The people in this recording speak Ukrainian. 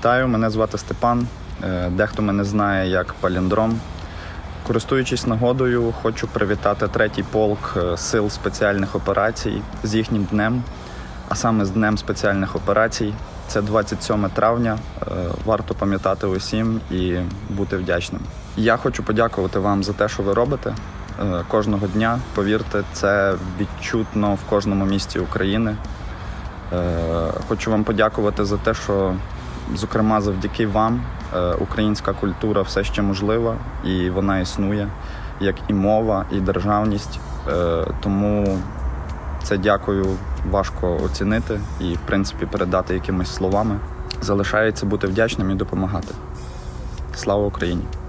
Вітаю, мене звати Степан. Е, Дехто мене знає як паліндром. Користуючись нагодою, хочу привітати третій полк е, сил спеціальних операцій з їхнім днем, а саме з Днем спеціальних операцій. Це 27 травня. Е, Варто пам'ятати усім і бути вдячним. Я хочу подякувати вам за те, що ви робите кожного дня. Повірте, це відчутно в кожному місті України. Хочу вам подякувати за те, що, зокрема, завдяки вам е, українська культура все ще можлива і вона існує, як і мова, і державність. Е, Тому це дякую важко оцінити і, в принципі, передати якимись словами. Залишається бути вдячним і допомагати. Слава Україні!